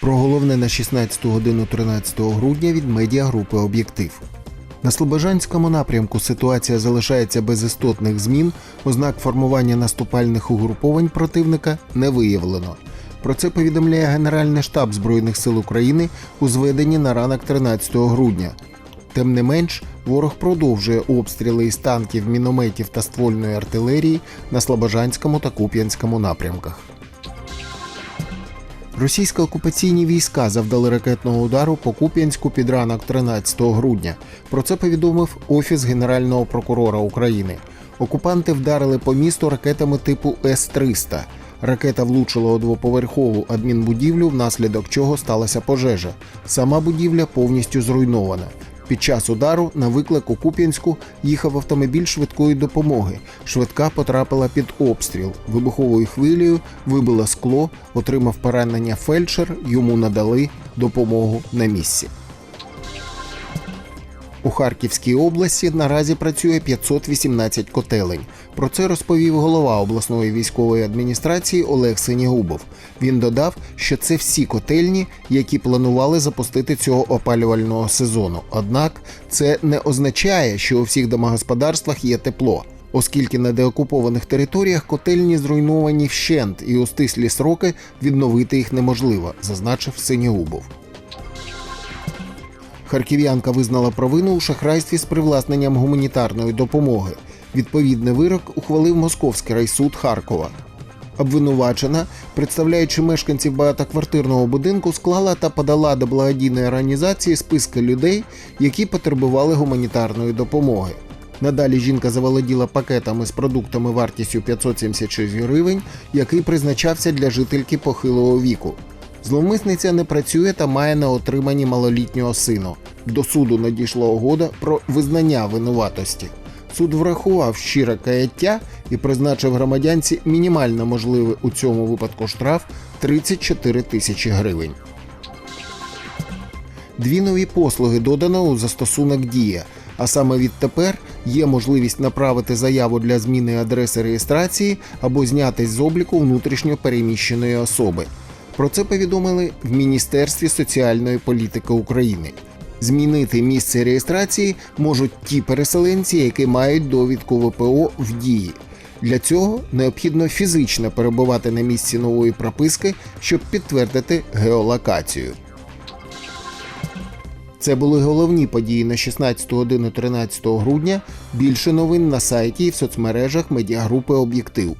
Про головне на 16 годину 13 грудня від медіагрупи Об'єктив. На Слобожанському напрямку ситуація залишається без істотних змін, ознак формування наступальних угруповань противника не виявлено. Про це повідомляє Генеральний штаб Збройних сил України у зведенні на ранок 13 грудня. Тим не менш, ворог продовжує обстріли із танків, мінометів та ствольної артилерії на Слобожанському та Куп'янському напрямках. Російські окупаційні війська завдали ракетного удару по Куп'янську під ранок 13 грудня. Про це повідомив Офіс Генерального прокурора України. Окупанти вдарили по місту ракетами типу С-300. Ракета влучила у двоповерхову адмінбудівлю, внаслідок чого сталася пожежа. Сама будівля повністю зруйнована. Під час удару на виклик у Куп'янську їхав автомобіль швидкої допомоги. Швидка потрапила під обстріл. Вибуховою хвилею вибило скло, отримав поранення фельдшер, йому надали допомогу на місці. У Харківській області наразі працює 518 котелень. Про це розповів голова обласної військової адміністрації Олег Синігубов. Він додав, що це всі котельні, які планували запустити цього опалювального сезону. Однак це не означає, що у всіх домогосподарствах є тепло. Оскільки на деокупованих територіях котельні зруйновані вщент і у стислі сроки відновити їх неможливо, зазначив Синігубов. Харків'янка визнала провину у шахрайстві з привласненням гуманітарної допомоги. Відповідний вирок ухвалив Московський райсуд Харкова. Обвинувачена, представляючи мешканців багатоквартирного будинку, склала та подала до благодійної організації списки людей, які потребували гуманітарної допомоги. Надалі жінка заволоділа пакетами з продуктами вартістю 576 гривень, який призначався для жительки похилого віку. Зловмисниця не працює та має на отриманні малолітнього сину. До суду надійшла угода про визнання винуватості. Суд врахував щире каяття і призначив громадянці мінімально можливий у цьому випадку штраф 34 тисячі гривень. Дві нові послуги додано у застосунок Дія. А саме відтепер є можливість направити заяву для зміни адреси реєстрації або знятись з обліку внутрішньо переміщеної особи. Про це повідомили в Міністерстві соціальної політики України. Змінити місце реєстрації можуть ті переселенці, які мають довідку ВПО в дії. Для цього необхідно фізично перебувати на місці нової прописки, щоб підтвердити геолокацію. Це були головні події на 16 годину 13 грудня. Більше новин на сайті і в соцмережах медіагрупи Об'єктив.